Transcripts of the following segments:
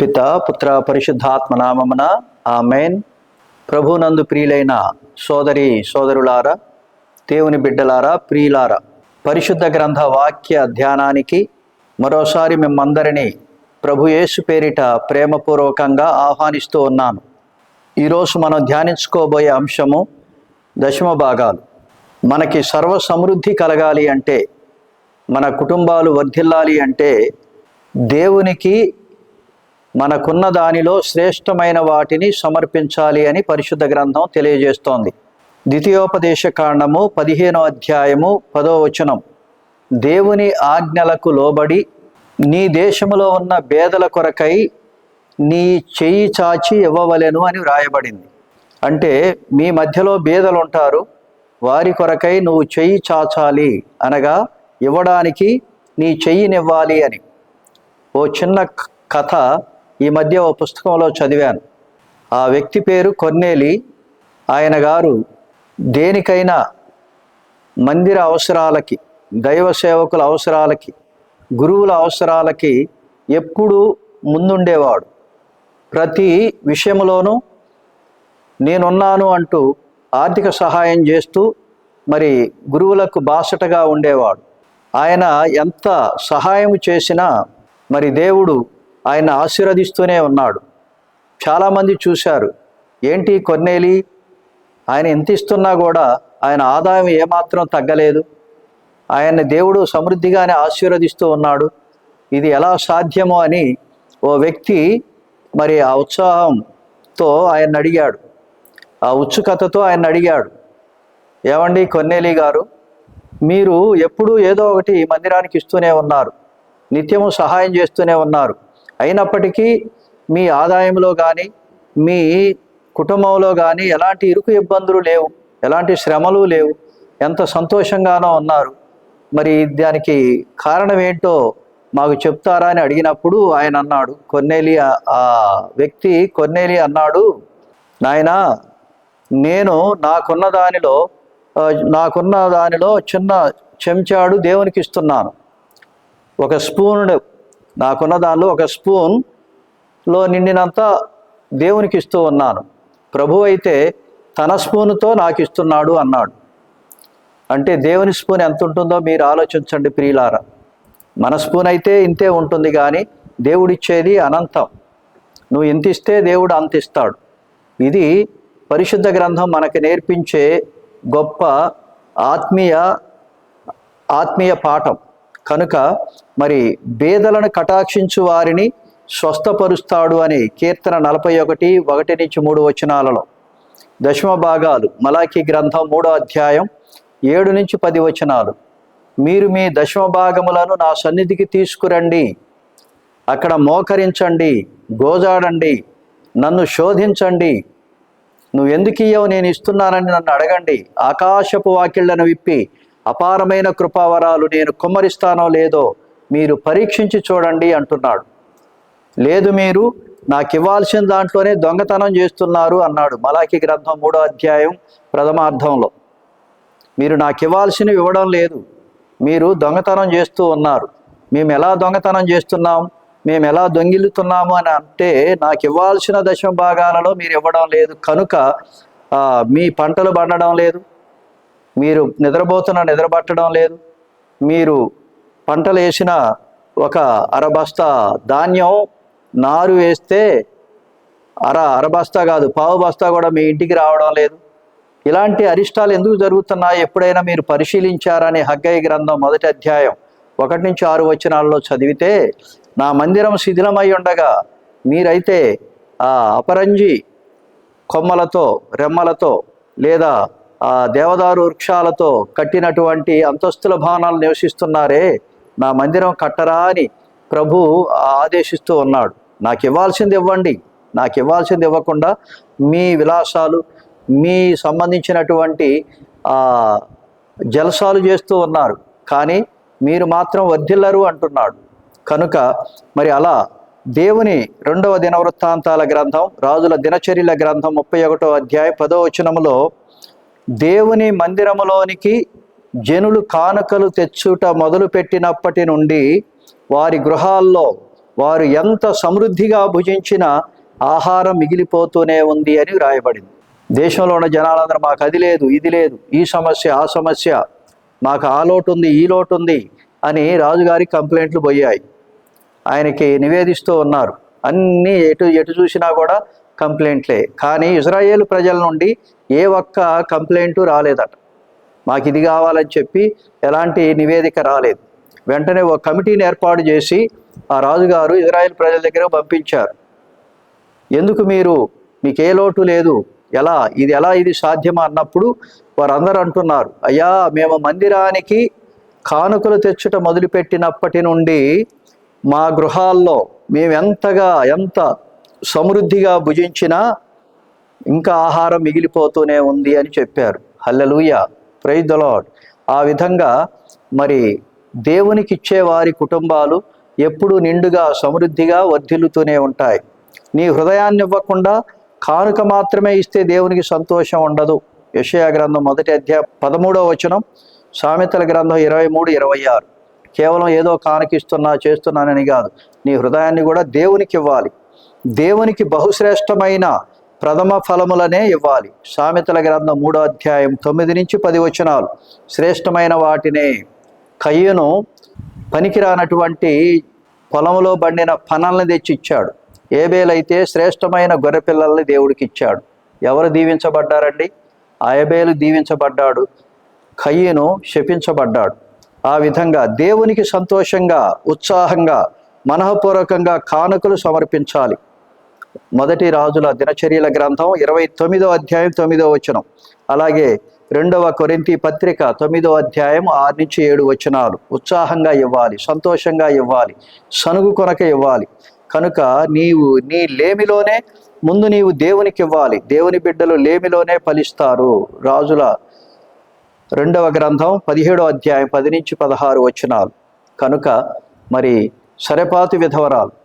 పిత పుత్ర పరిశుద్ధాత్మ నామమున ఆమెన్. ప్రభునందు ప్రియులైన సోదరి సోదరులారా దేవుని బిడ్డలారా ప్రియులారా పరిశుద్ధ గ్రంథ వాక్య ధ్యానానికి మరోసారి మిమ్మందరినీ ప్రభు యేసు పేరిట ప్రేమపూర్వకంగా ఆహ్వానిస్తూ ఉన్నాను. ఈరోజు మనం ధ్యానించుకోబోయే అంశము దశమ భాగాలు. మనకి సర్వ సమృద్ధి కలగాలి అంటే మన కుటుంబాలు వర్ధిల్లాలి అంటే దేవునికి మనకున్న దానిలో శ్రేష్టమైన వాటిని సమర్పించాలి అని పరిశుద్ధ గ్రంథం తెలియజేస్తోంది. ద్వితీయోపదేశ కాండము పదిహేనో అధ్యాయము పదో వచనం. దేవుని ఆజ్ఞలకు లోబడి నీ దేశములో ఉన్న బేదల కొరకై నీ చెయ్యి చాచి ఇవ్వవలెను అని వ్రాయబడింది. అంటే మీ మధ్యలో బేదలు ఉంటారు వారి కొరకై నువ్వు చెయ్యి చాచాలి అనగా ఇవ్వడానికి నీ చెయ్యినివ్వాలి అని. ఓ చిన్న కథ ఈ మధ్య ఓ పుస్తకంలో చదివాను. ఆ వ్యక్తి పేరు కొన్నేలి. ఆయన గారు దేనికైనా మందిర అవసరాలకి దైవ సేవకుల అవసరాలకి గురువుల అవసరాలకి ఎప్పుడూ ముందుండేవాడు. ప్రతి విషయంలోనూ నేనున్నాను అంటూ ఆర్థిక సహాయం చేస్తూ మరి గురువులకు బాసటగా ఉండేవాడు. ఆయన ఎంత సహాయం చేసినా మరి దేవుడు ఆయన ఆశీర్వదిస్తూనే ఉన్నాడు. చాలామంది చూశారు ఏంటి కొన్నేలి? ఆయన ఎంత ఇస్తున్నా కూడా ఆయన ఆదాయం ఏమాత్రం తగ్గలేదు. ఆయన దేవుడు సమృద్ధిగానే ఆశీర్వదిస్తూ ఉన్నాడు. ఇది ఎలా సాధ్యమో అని ఓ వ్యక్తి మరి ఆ ఉత్సాహంతో ఆయన అడిగాడు. ఆ ఉత్సుకతతో ఆయన అడిగాడు. ఏమండి కొన్నేలి గారు మీరు ఎప్పుడూ ఏదో ఒకటి మందిరానికి ఇస్తూనే ఉన్నారు. నిత్యము సహాయం చేస్తూనే ఉన్నారు. అయినప్పటికీ మీ ఆదాయంలో కానీ మీ కుటుంబంలో కానీ ఎలాంటి ఇరుకు ఇబ్బందులు లేవు ఎలాంటి శ్రమలు లేవు ఎంత సంతోషంగానో ఉన్నారు. మరి దానికి కారణం ఏంటో మాకు చెప్తారా అని అడిగినప్పుడు ఆయన అన్నాడు. కొన్నేలి ఆ- వ్యక్తి కొన్నేలి అన్నాడు నాయనా నేను నాకున్న దానిలో నాకున్న దానిలో చిన్న చెంచాడు దేవునికి ఇస్తున్నాను. ఒక స్పూన్ నాకున్న దానిలో ఒక స్పూన్లో నిండినంత దేవునికి ఇస్తూ ఉన్నాను. ప్రభు అయితే తన స్పూన్తో నాకు ఇస్తున్నాడు అన్నాడు. అంటే దేవుని స్పూన్ ఎంత ఉంటుందో మీరు ఆలోచించండి ప్రియులారా. మన స్పూన్ అయితే ఇంతే ఉంటుంది కానీ దేవుడిచ్చేది అనంతం. నువ్వు ఇంత ఇస్తే దేవుడు అంత ఇస్తాడు. ఇది పరిశుద్ధ గ్రంథం మనకు నేర్పించే గొప్ప ఆత్మీయ ఆత్మీయ పాఠం. కనుక మరి బేదలను కటాక్షించు వారిని స్వస్థపరుస్తాడు అని కీర్తన నలభై ఒకటి ఒకటి నుంచి మూడు వచనాలలో. దశమ భాగాలు మలాఖీ గ్రంథం మూడో అధ్యాయం ఏడు నుంచి పది వచనాలు. మీరు మీ దశమ భాగములను నా సన్నిధికి తీసుకురండి. అక్కడ మోకరించండి గోజాడండి నన్ను శోధించండి. నువ్వు ఎందుకు ఇయ్యవు? నేను ఇస్తున్నానని నన్ను అడగండి. ఆకాశపు వాకిళ్ళను విప్పి అపారమైన కృపావరాలు నేను కుమ్మరిస్తానో లేదో మీరు పరీక్షించి చూడండి అంటున్నాడు. లేదు మీరు నాకు ఇవ్వాల్సిన దాంట్లోనే దొంగతనం చేస్తున్నారు అన్నాడు. మలాకి గ్రంథం మూడో అధ్యాయం ప్రథమార్థంలో. మీరు నాకు ఇవ్వాల్సినవి ఇవ్వడం లేదు. మీరు దొంగతనం చేస్తూ ఉన్నారు. మేము ఎలా దొంగతనం చేస్తున్నాం? మేము ఎలా దొంగిలుతున్నాము అని అంటే నాకు ఇవ్వాల్సిన దశ భాగాలలో మీరు ఇవ్వడం లేదు. కనుక మీ పంటలు పండడం లేదు. మీరు నిద్రపోతున్నా నిద్రపట్టడం లేదు. మీరు పంటలు వేసిన ఒక అరబస్తా ధాన్యం నారు వేస్తే అర అరబస్తా కాదు పావు బస్తా కూడా మీ ఇంటికి రావడం లేదు. ఇలాంటి అరిష్టాలు ఎందుకు జరుగుతున్నాయి? ఎప్పుడైనా మీరు పరిశీలించారని హగ్గయ్య గ్రంథం మొదటి అధ్యాయం ఒకటి నుంచి ఆరు వచనాల్లో చదివితే నా మందిరం శిథిలమై ఉండగా మీరైతే ఆ అపరంజి కొమ్మలతో రెమ్మలతో లేదా దేవదారు వృక్షాలతో కట్టినటువంటి అంతస్తుల భవనాలు నివసిస్తున్నారే. నా మందిరం కట్టరా అని ప్రభు ఆదేశిస్తూ ఉన్నాడు. నాకు ఇవ్వాల్సింది ఇవ్వండి. నాకు ఇవ్వాల్సింది ఇవ్వకుండా మీ విలాసాలు మీ సంబంధించినటువంటి జలసాలు చేస్తూ ఉన్నారు. కానీ మీరు మాత్రం వర్ధిల్లరు అంటున్నాడు. కనుక మరి అలా దేవుని రెండవ దినవృత్తాంతాల గ్రంథం రాజుల దినచర్యల గ్రంథం ముప్పై ఒకటో అధ్యాయం పదో వచనములో దేవుని మందిరములోనికి జనులు కానుకలు తెచ్చుట మొదలుపెట్టినప్పటి నుండి వారి గృహాల్లో వారు ఎంత సమృద్ధిగా భుజించినా ఆహారం మిగిలిపోతూనే ఉంది అని వ్రాయబడింది. దేశంలో ఉన్న జనాలందరూ మాకు అది లేదు ఇది లేదు ఈ సమస్య ఆ సమస్య మాకు ఆ లోటు ఉంది ఈ లోటు ఉంది అని రాజుగారి కంప్లైంట్లు పోయాయి. ఆయనకి నివేదిస్తూ ఉన్నారు. అన్నీ ఎటు ఎటు చూసినా కూడా కంప్లైంట్లే. కానీ ఇజ్రాయేల్ ప్రజల నుండి ఏ ఒక్క కంప్లైంట్ రాలేదట. మాకు ఇది కావాలని చెప్పి ఎలాంటి నివేదిక రాలేదు. వెంటనే ఒక కమిటీని ఏర్పాటు చేసి ఆ రాజుగారు ఇజ్రాయెల్ ప్రజల దగ్గర పంపించారు. ఎందుకు మీరు? మీకు ఏ లోటు లేదు. ఎలా? ఇది ఎలా ఇది సాధ్యమా అన్నప్పుడు వారందరూ అంటున్నారు. అయ్యా మేము మందిరానికి కానుకలు తెచ్చుట మొదలుపెట్టినప్పటి నుండి మా గృహాల్లో మేము ఎంతగా ఎంత సమృద్ధిగా భుజించినా ఇంకా ఆహారం మిగిలిపోతూనే ఉంది అని చెప్పారు. హల్లెలూయ. Praise the lord. ఆ విధంగా మరి దేవునికి ఇచ్చే వారి కుటుంబాలు ఎప్పుడూ నిండుగా సమృద్ధిగా వర్ధిల్లుతూనే ఉంటాయి. నీ హృదయాన్ని ఇవ్వకుండా కానుక మాత్రమే ఇస్తే దేవునికి సంతోషం ఉండదు. యషయా గ్రంథం మొదటి అధ్యాయ పదమూడవ వచనం సామెతల గ్రంథం ఇరవై మూడు ఇరవై ఆరు. కేవలం ఏదో కానుకిస్తున్నా చేస్తున్నానని కాదు. నీ హృదయాన్ని కూడా దేవునికి ఇవ్వాలి దేవునికి బహుశ్రేష్టమైన ప్రథమ ఫలములనే ఇవ్వాలి. సామెతల గ్రంథం మూడో అధ్యాయం తొమ్మిది నుంచి పది వచనాలు. శ్రేష్టమైన వాటినే కయ్యను పనికిరానటువంటి పొలంలో బండిన పనల్ని తెచ్చి ఇచ్చాడు ఏబేలైతే శ్రేష్టమైన గొర్రెపిల్లల్ని దేవుడికి ఇచ్చాడు ఎవరు దీవించబడ్డారండి? ఆయబేలు దీవించబడ్డాడు. కయ్యను శపించబడ్డాడు. ఆ విధంగా దేవునికి సంతోషంగా ఉత్సాహంగా మనఃపూర్వకంగా కానుకలు సమర్పించాలి. మొదటి రాజుల దినచర్యల గ్రంథం ఇరవై తొమ్మిదో అధ్యాయం తొమ్మిదో వచనం. అలాగే రెండవ కొరింతి పత్రిక తొమ్మిదో అధ్యాయం ఆరు నుంచి ఏడు వచనాలు. ఉత్సాహంగా ఇవ్వాలి సంతోషంగా ఇవ్వాలి సనుగు కొనక ఇవ్వాలి. కనుక నీవు నీ లేమిలోనే ముందు నీవు దేవునికి ఇవ్వాలి. దేవుని బిడ్డలు లేమిలోనే ఫలిస్తారు. రాజుల రెండవ గ్రంథం పదిహేడో అధ్యాయం పది నుంచి పదహారు వచనాలు. కనుక మరి సరపాతి విధవరాలు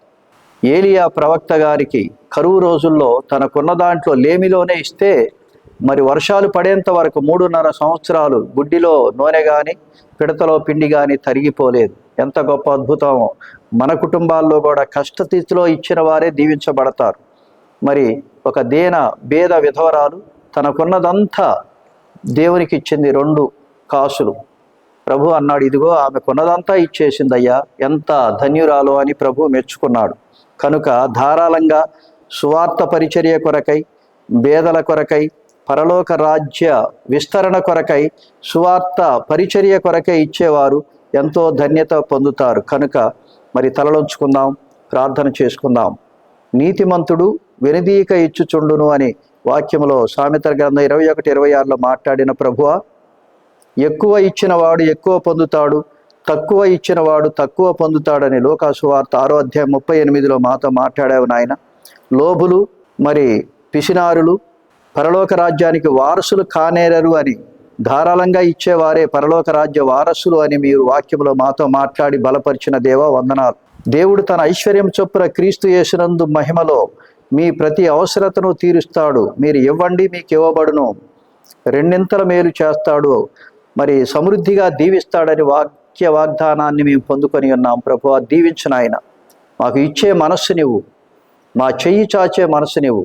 ఏలియా ప్రవక్త గారికి కరువు రోజుల్లో తనకున్న దాంట్లో లేమిలోనే ఇస్తే మరి వర్షాలు పడేంత వరకు మూడున్నర సంవత్సరాలు గుడ్డిలో నూనె కానీ పిడతలో పిండి కానీ తరిగిపోలేదు. ఎంత గొప్ప అద్భుతమో. మన కుటుంబాల్లో కూడా కష్టస్థితిలో ఇచ్చిన వారే దీవించబడతారు. మరి ఒక దేన భేద విధవరాలు తనకున్నదంతా దేవునికి ఇచ్చింది రెండు కాసులు. ప్రభు అన్నాడు ఇదిగో ఆమె కొన్నదంతా ఇచ్చేసిందయ్యా. ఎంత ధన్యురాలు అని ప్రభు మెచ్చుకున్నాడు. కనుక ధారాళంగా సువార్త పరిచర్య కొరకై బేదల కొరకై పరలోక రాజ్య విస్తరణ కొరకై సువార్త పరిచర్య కొరకై ఇచ్చేవారు ఎంతో ధన్యత పొందుతారు. కనుక మరి తలలోంచుకుందాం ప్రార్థన చేసుకుందాం. నీతిమంతుడు వెనుదీక ఇచ్చుచుండును అని వాక్యంలో సామెతల గ్రంథం ఇరవై ఒకటి ఇరవై ఆరులో మాట్లాడిన ప్రభువ ఎక్కువ ఇచ్చిన వాడు ఎక్కువ పొందుతాడు. తక్కువ ఇచ్చినవాడు తక్కువ పొందుతాడని లోకాసు వార్త ఆరో అధ్యాయం ముప్పై ఎనిమిదిలో మాతో మాట్లాడావు నాయన. లోబులు మరి పిసినారులు పరలోక రాజ్యానికి వారసులు కానేరరు అని ధారాళంగా ఇచ్చేవారే పరలోక రాజ్య వారసులు అని మీరు వాక్యంలో మాతో మాట్లాడి బలపరిచిన దేవ వందనాలు. దేవుడు తన ఐశ్వర్యం చొప్పున క్రీస్తు యేసునందు మహిమలో మీ ప్రతి అవసరతను తీరుస్తాడు. మీరు ఇవ్వండి మీకు ఇవ్వబడును. రెండింతల మేలు చేస్తాడు. మరి సమృద్ధిగా దీవిస్తాడని వాక్య వాగ్దానాన్ని మేము పొందుకొని ఉన్నాం. ప్రభు దీవించిన ఆయన మాకు ఇచ్చే మనస్సు నీవు. మా చెయ్యి చాచే మనసు నీవు.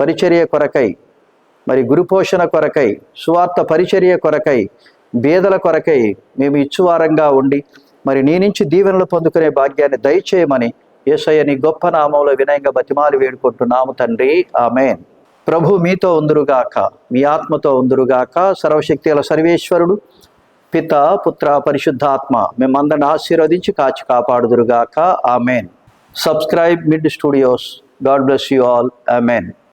పరిచర్య కొరకై మరి గురుపోషణ కొరకై సువార్త పరిచర్య కొరకై బేదల కొరకై మేము ఇచ్చువారంగా ఉండి మరి నీ నుంచి దీవెనలు పొందుకునే భాగ్యాన్ని దయచేయమని యేసయ్య నీ గొప్ప నామంలో వినయంగా బతిమాలి వేడుకుంటున్నాము తండ్రి. ఆమెన్. ప్రభు మీతో ఉందురుగాక. మీ ఆత్మతో ఉందురుగాక. సర్వశక్తి గల సర్వేశ్వరుడు పిత పుత్ర పరిశుద్ధాత్మ మేమందరిని ఆశీర్వదించి కాచి కాపాడుదురుగాక. Amen. Subscribe mid studios God bless you all amen